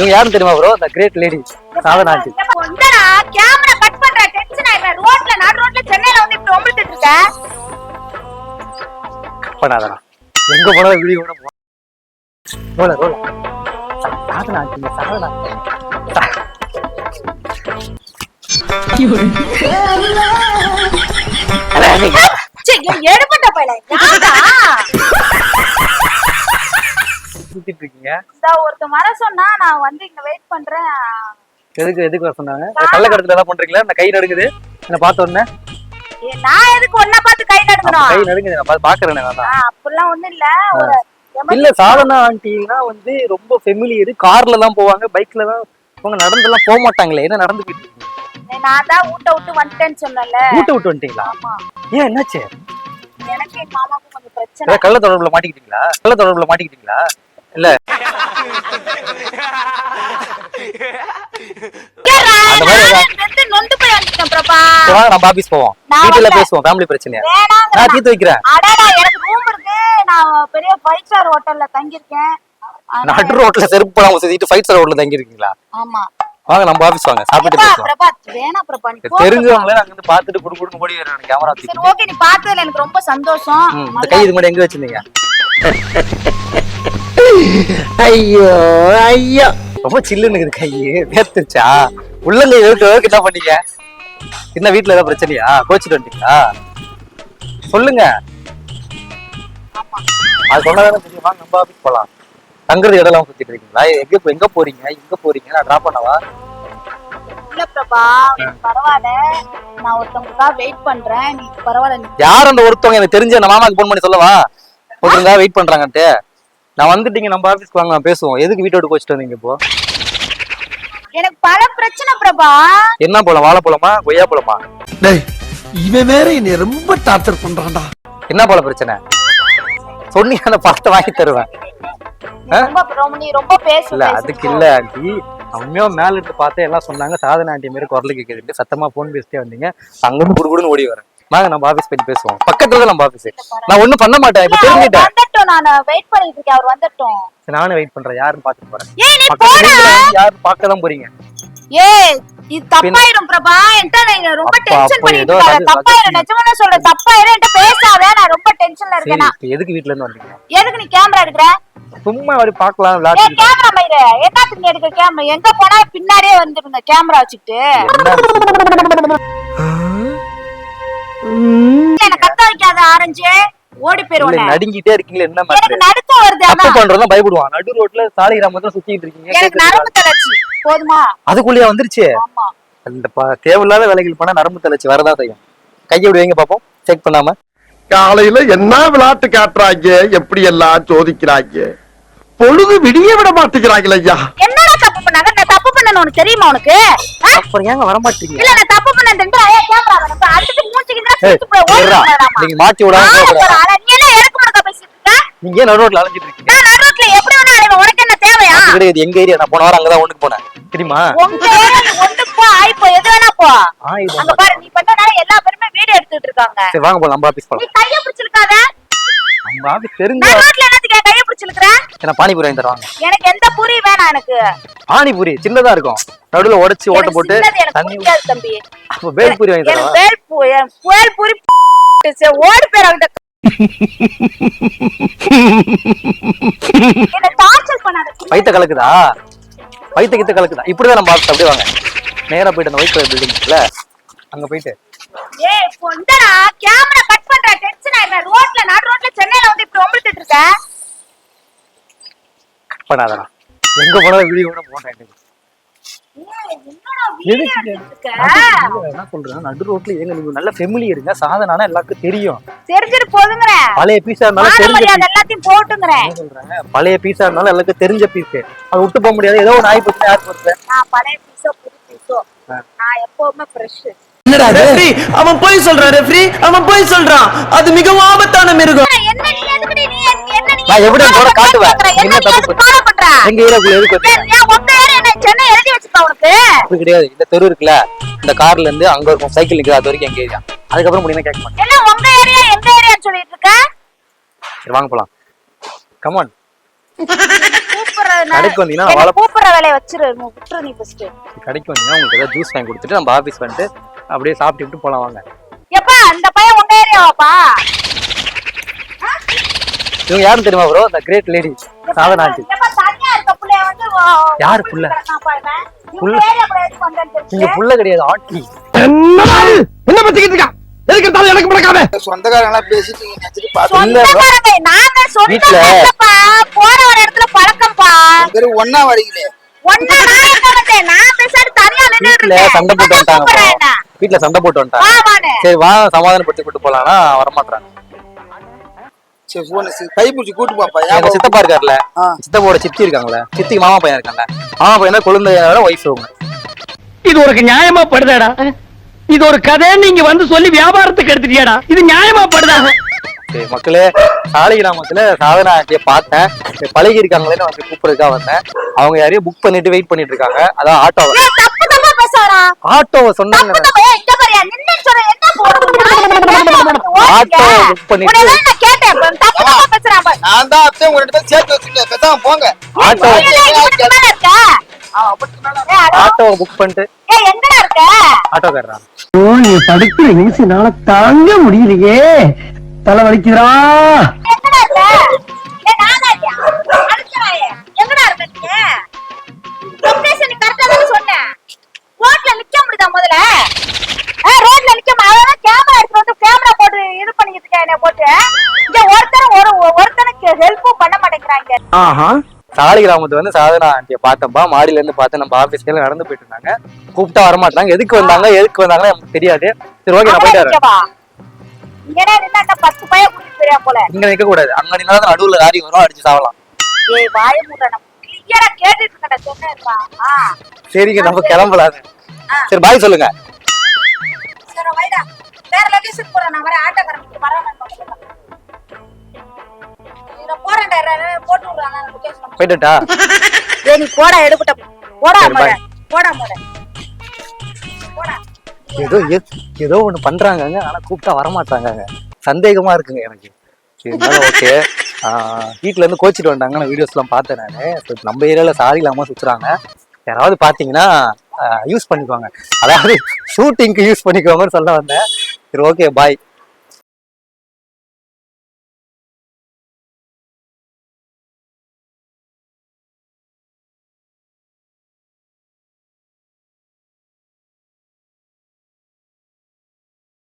இவங்க யாரும் தெரியுமா ப்ரோ இந்த great lady Sadhana aunty camera cut பண்ற டென்ஷன் ஆயிடுற ரோட்ல நடு ரோட்ல சென்னையில வந்து இப்படி ஒம்பிட்டு இருக்க? பண்ணாதடா. எங்க போனாலும் வீடியோ கூட ரோல ரோல சாதனா ஆண்டி சாதனா சே. எடுபட்ட பையல சுத்திட்டு இருக்கீங்க ஒருத்தன் வர சொன்னா நான் வந்து இங்க வெயிட் பண்றேன். எதுக்கு எதுக்கு வர சொன்னாங்க? கள்ளக்கடத்துல என்ன பண்றீங்களா? இந்த கை நடுங்குது? என்ன பார்த்த உடனே? நான் எதுக்கு ஒன்ன பார்த்து கை நடுக்கணும் கை நடுங்குது நான் பாக்குறேன் நான் அப்படிலாம் ஒண்ணும் இல்ல. ஒரு இல்ல சாதனா ஆண்டினா வந்து ரொம்ப ஃபெமிலியர் கார்ல எல்லாம் போவாங்க பைக்ல தான் அவங்க நடந்தெல்லாம் போக மாட்டாங்களே என்ன நடந்து போயிட்டு? நான் தான் ஊட்ட விட்டு வந்துட்டேன்னு சொன்னேன்ல. வீட்டை விட்டு வந்துட்டீங்களா? ஆமா. ஏன் என்னாச்சு? எனக்கு என் மாமாவுக்கும் கொஞ்சம் பிரச்சனை. ஏதாவது கள்ள தொடர்புல மாட்டிக்கிட்டீங்களா? கள்ள தொடர்புல மாட்டிக்கிட்டீங்களா? இல்ல. மாதிரி நம்ம ஆபீஸ் போவோம். வீட்டுல. பேசுவோம் ஃபேமிலி பிரச்சனையா? நான் தீர்த்து வைக்கிறேன். அடடா எனக்கு ரூம் இருக்கு. நான் பெரிய ஃபைவ் ஸ்டார் ஹோட்டல்ல தங்கியிருக்கேன். ஆனா- நடு ரோட்ல செருப்பு சுத்திட்டு ஃபைவ் ஸ்டார் ரோட்ல தங்கி இருக்கீங்களா ஆமா. வாங்க நம்ம ஆபீஸ் வாங்க. சாப்பிட்டு பேசுவோம். தெரிஞ்சவங்களே அங்க இருந்து பாத்துட்டு குடு குடுன்னு ஓடி வராங்க கேமரா தூக்கி சரி ஓகே நீ பார்த்ததுல எனக்கு ரொம்ப சந்தோஷம். இந்த கை இது முன்னாடி எங்க வச்சிருந்தீங்க? ஐயோ ஐயோ. ரொம்ப சில்லுன்னு இருக்குது கை. வேர்த்துச்சா உள்ளங்கை வேர்க்க என்ன பண்ணீங்க? என்ன வீட்டுல ஏதாவது பிரச்சனையா? கோச்சிட்டு வந்துட்டீங்களா? சொல்லுங்க. அது சொன்னதானே தெரியும். வாங்க நம்ம ஆபீஸ் போலாம். தங்குறது இடம்லாம் சுத்திட்டு இருக்கீங்களா? எங்க எங்க போறீங்க? எங்க போறீங்க? நான் டிராப் பண்ணவா? இல்ல பிரபா பரவாயில்ல. நான் ஒருத்தவங்களுக்காக வெயிட் பண்றேன். நீ பரவாயில்ல யார் அந்த ஒருத்தவங்க? எனக்கு தெரிஞ்ச மாமாக்கு போன் பண்ணி சொல்லவா? ஒருத்தங்க வெயிட் பண்றாங்கன்ட்டு. நான் வந்துட்டீங்க நம்ம ஆபீஸ்க்கு வாங்க நான் பேசுவோம். எதுக்கு வீட்டை விட்டு கோச்சிட்டு வந்தீங்க இப்போ? எனக்கு பல பிரச்சனை பிரபா. என்ன போலாம் வாழைப்பழமா கொய்யா பழமா டேய் இவன் வேற என்னை ரொம்ப டார்ச்சர் பண்றான்டா. என்ன போல பிரச்சனை? சொன்னீங்க அந்த பழத்தை வாங்கி தருவேன். நீ ரொம்ப ரொம்ப நீ ரொம்ப பேசு இல்ல. அதுக்கு இல்ல ஆண்டி. உண்மையா மேல இருந்து பார்த்தே எல்லாம் சொன்னாங்க சாதனை ஆண்டி மாதிரி குரல் கேட்குது சத்தமா போன் பேசிட்டே வந்தீங்க. அங்கிருந்து குடுகுடுன்னு ஓடி வரேன். வாங்க நம்ம ஆபீஸ் போயிட்டு பேசுவோம். பக்கத்துல தான் நம்ம ஆபீஸ் நான் ஒண்ணும் பண்ண மாட்டேன் இப்ப அவர் தெரிஞ்சுட்டேன் வந்துட்டோம் நான். வெயிட் பண்ணிட்டு இருக்கேன் அவர் வந்துட்டோம். நானும் வெயிட் பண்றேன். யாருன்னு பாத்துட்டு போறேன். ஏய் நீ போடா. நீங்க யாரும் பார்க்க தான் போறீங்க? ஏய் இது தப்பாயிரும் பிரபா. என்கிட்ட நீ ரொம்ப டென்ஷன் பண்ணிட்டு அது- தப்பாயிரும் நிஜமா சொல்றேன். தப்பாயிரும் என்கிட்ட பேசாத. நான் ரொம்ப டென்ஷன்ல இருக்கேன்? எதுக்கு வீட்ல இருந்து வந்தீங்க? எதுக்கு நீ கேமரா எடுக்கிற? சும்மா அப்படி பார்க்கலாம் ஏ விளையாட்டு கேமரா மயிரு என்னத்துக்கு நீ எடுக்கிற கேமரா எங்க போனா பின்னாடியே வந்துருங்க கேமரா வச்சுக்கிட்டு. போயிருவேன். நடுங்கிட்டே இருக்கீங்களா என்ன எனக்கு மாதிரி நடுக்கம் வருது தப்பு அதான். பண்றதும் பயப்படுவான். நடு ரோட்ல சாலை கிராமத்துல சுத்திட்டு இருக்கீங்க. எனக்கு கேக்குது. நரம்பு தளர்ச்சி. போதுமா? அதுக்குள்ளேயே வந்துருச்சு? ஆமா. அந்த ப- தேவையில்லாத வேலைகள் பண்ணா நரம்பு தளர்ச்சி வரதான் செய்யும். கையை விடு வைங்க பாப்போம்? செக் பண்ணாம. காலையில என்ன விளையாட்டு காட்டுறாங்க? எப்படி எல்லாம் சோதிக்கிறாங்க? பொழுது விடிய விட மாட்டேங்கிறாங்களே ஐயா. என்னடா தப்பு பண்ணாங்க நான் தப்பு பண்ணணும் உனக்கு தெரியுமா உனக்கு? ஆ? அப்புறம் ஏங்க வர மாட்டீங்க? இல்ல நான் தப்பு பண்ணேன் கேமரா வேணும். மூச்சுக்கிட்டு ஏய், போய் ஓடி இருடா. போயிடாமா நீங்க மாட்டி விடாம ஆளை போகக்கூடாது. பாரு, ஆளை. நீ என்ன எனக்கு முடக்க பேசிட்டு இருக்க நீங்க நடு ரோட்ல அலைஞ்சிட்டு இருக்கீங்க? நான் நடுரோட்ல எப்படி வேணா அலைவேன். உனக்கு என்ன தேவையா? கிடையாது. எங்க ஏரியா? நான் போன வாரம் அங்கதான் ஒண்ணுக்கு போனேன். தெரியுமா? உங்க ஏரியா நீ ஒண்ணுக்கு போ ஆயிப்போ எது வேணா போ. அங்க பாரு நீ பண்ணனால எல்லா பேருமே வீடியோ எடுத்துட்டு இருக்காங்க. சரி வாங்க போலாம். நம்ம ஆபீஸ் நீ போலாம் கைய பிடிச்சிருக்காத. நம்ம ஆபீஸ் தெரிஞ்ச நான் ரோட்ல என்னத்துக்கு என் கைய பிடிச்சிருக்கிற? என்ன பானிபூரி வாங்கி தருவாங்க. எனக்கு எந்த பூரி வேணாம் எனக்கு. பானிபூரி சின்னதா இருக்கும். நடுவுல உடைச்சு ஓட்ட போட்டு தண்ணி தம்பி. அப்ப பேல்பூரி வாங்கி எனக்கு தருவாங்க வேல் பூ என் புயல் பூரி ஓடி போயிரு அவங்கிட்ட வயித்த கலக்குதா? வயித்த கிட்ட கலக்குதா? இப்படிதான் நம்ம ஆபீஸ் அப்படியே வாங்க. நேரா போயிட்டு அந்த ஒயிட் கலர் பில்டிங் இருக்குல்ல அங்க போயிட்டு. ஏய் பொண்டடா கேமரா கட் பண்ற டென்ஷன் ஆயிடுற ரோட்ல நடு ரோட்ல சென்னையில வந்து இப்படி ஒம்பிட்டு இருக்க? கட் பண்ணாதடா. எங்க போனாலும் வீடியோ கூட போட்டேன் நடு- என்ன சொல்றேன் நடு ரோட்ல ஏங்க நீங்க நல்ல ஃபெமிலி இருங்க. சாதனானா எல்லாருக்கும் தெரியும். தெரிஞ்சிட்டு போதுங்கிறேன் பழைய பீஸா இருந்தாலும் மான தெரிஞ்ச மரியாதை எல்லாத்தையும் போட்டுங்கிறேன் என்ன சொல்றேன் பழைய பீஸா இருந்தாலும் எல்லாருக்கும் தெரிஞ்ச பீஸ் அது விட்டு போக முடியாது. ஏதோ ஒரு நாய் போச்சு யார் போச்சு நான் பழைய பீஸோ புது பீஸோ நான் எப்பவுமே ஃப்ரெஷ் என்னடா ரெஃப்ரி அவன் போய் சொல்றான் ரெஃப்ரி அவன் போய் சொல்றான். அது மிகவும் ஆபத்தான மிருகம். என்ன நீ எதுக்குடி நீ? என்ன நீ நான் எவிடன்ஸ் கூட காட்டுவேன். என்ன என்ன நீ தப்பு எதுக்கு ஃபாலோ பண்ற? எங்க ஏரியாக்குள்ள எதுக்கு சென்னை எழுதி வச்சிருக்கா உனக்கு? அப்படி கிடையாது. இந்த தெரு இருக்குல்ல இந்த கார்ல இருந்து அங்க இருக்கும் சைக்கிள் நிக்குது அது வரைக்கும் எங்க ஏரியா அதுக்கப்புறம் முடியுமா கேட்க மாட்டேன். என்ன உங்க ஏரியா எங்க ஏரியான்னு சொல்லிட்டு இருக்க? சரி வாங்க போலாம். கமான் கடைக்கு வந்தீங்கன்னா வாழை கூப்பிடுற வேலையை வச்சிரு நீ விட்டுரு நீ ஃபர்ஸ்ட் கடைக்கு வந்தீங்கன்னா உங்களுக்கு ஏதாவது ஜூஸ் வாங்கி கொடுத்துட்டு நம்ம ஆஃபீஸ் வந்துட்டு அப்படியே சாப்பிட்டுட்டு போலாம் வாங்க. எப்பா அந்த பையன் உங்க ஏரியாவாப்பா இவங்க யாரும் தெரியுமா ப்ரோ இந்த கிரேட் லேடி சாதனா ஆண்டி எப்பா தனியா இருக்க புள்ளைய வந்து வா- யாரு புள்ள? நீங்க புள்ள? கிடையாது ஆண்டி. என்ன பத்திக்கிட்டு இருக்கா? எதுக்கு எனக்கு எல்லாம் பேசிட்டு நீங்க வீட்ல-. போற ஒரு இடத்துல பழக்கம்ப்பா. பேரு ஒன்னா வரீங்களே. நான் பேசாட்டு தனியா நின்னுட்டு இருக்கேன். சண்டை போட்டு வந்துட்டாங்க? வீட்டுல சண்டை போட்டு வா, வந்துட்டாங்க. சரி வா சமாதானப்படுத்தி கூட்டு போலாம்னா வரமாட்டாங்க சரி போன கை பிடிச்சி கூட்டு பாப்பா எங்க ஏன் சித்தப்பா இருக்காருல்ல ஆ. சித்தப்பாவோட சித்தி இருக்காங்களே சித்திக்கு மாமா பையன் இருக்காங்க மாமா பையன் குழந்தையோட ஒய்ஃப் அவங்க இது உனக்கு நியாயமா படுதாடா? இது ஒரு கதை நீங்க வந்து சொல்லி வியாபாரத்துக்கு எடுத்துட்டியாடா? இது நியாயமா படுதா? மக்களே சாலை கிராமத்துல சாதனா ஆண்டியை பார்த்தேன். பழகி இருக்காங்களேன்னு வந்து கூப்பிடுறதுக்காக வந்தேன். அவங்க யாரையும் புக் பண்ணிட்டு வெயிட் பண்ணிட்டு இருக்காங்க. அதான் ஆட்டோ ஏய், தப்பு தப்பா பேசுறாரா? ஆட்டோவை சொன்னாங்க. தப்பு தப்பா, ஏய், நான் தான் அத்தை உங்க ரெண்டு பேரும் சேர்த்து வச்சுருந்தேன் பேசாம போங்க. ஆட்டோ. ஆட்டோவை புக் பண்ணிட்டு. இருக்க? ஆட்டோக்காரரா? நீ படிக்கிற நிமிஷம்னால தாங்க முடியலையே. தலை வலிக்குதுடா. சாலை கிராமத்துல வந்து சாதனா ஆண்டியை பார்த்தப்பா மாடியில இருந்து பார்த்து நம்ம ஆபீஸ்க்கு எல்லாம் நடந்து போயிட்டு இருந்தாங்க. கூப்பிட்டா வரமாட்டாங்க. எதுக்கு வந்தாங்க எதுக்கு வந்தாங்கன்னு எனக்கு தெரியாது. சரி ஓகே நான் போயிட்டு வரேன். இங்க நிக்க கூடாது. அங்க நின்னா நடுவுல லாரி வரும் அடிச்சு சாவலாம். சரிங்க நம்ம கிளம்பலாங்க சரி. பாய் சொல்லுங்க. போயிட்டுட்டா ஏய் நீ போடா எடுபட்ட. போடா சரி, மொத. bye. போடா மொத. போடா. ஏதோ ஏ- ஏதோ ஒண்ணு பண்றாங்கங்க. ஆனா கூப்பிட்டா வரமாட்டாங்கங்க. சந்தேகமா இருக்குங்க எனக்கு. இருந்தாலும் ஓகே வீட்ல இருந்து கோச்சிட்டு வந்தாங்க. நான் வீடியோஸ் எல்லாம் பார்த்தேன் நானு. So, நம்ம ஏரியால சாரி இல்லாம சுத்துறாங்க. யாராவது பாத்தீங்கன்னா யூஸ் பண்ணிக்குவாங்க அதாவது ஷூட்டிங்க்கு யூஸ் பண்ணிக்குவாங்கன்னு சொல்ல வந்தேன். சரி ஓகே பாய்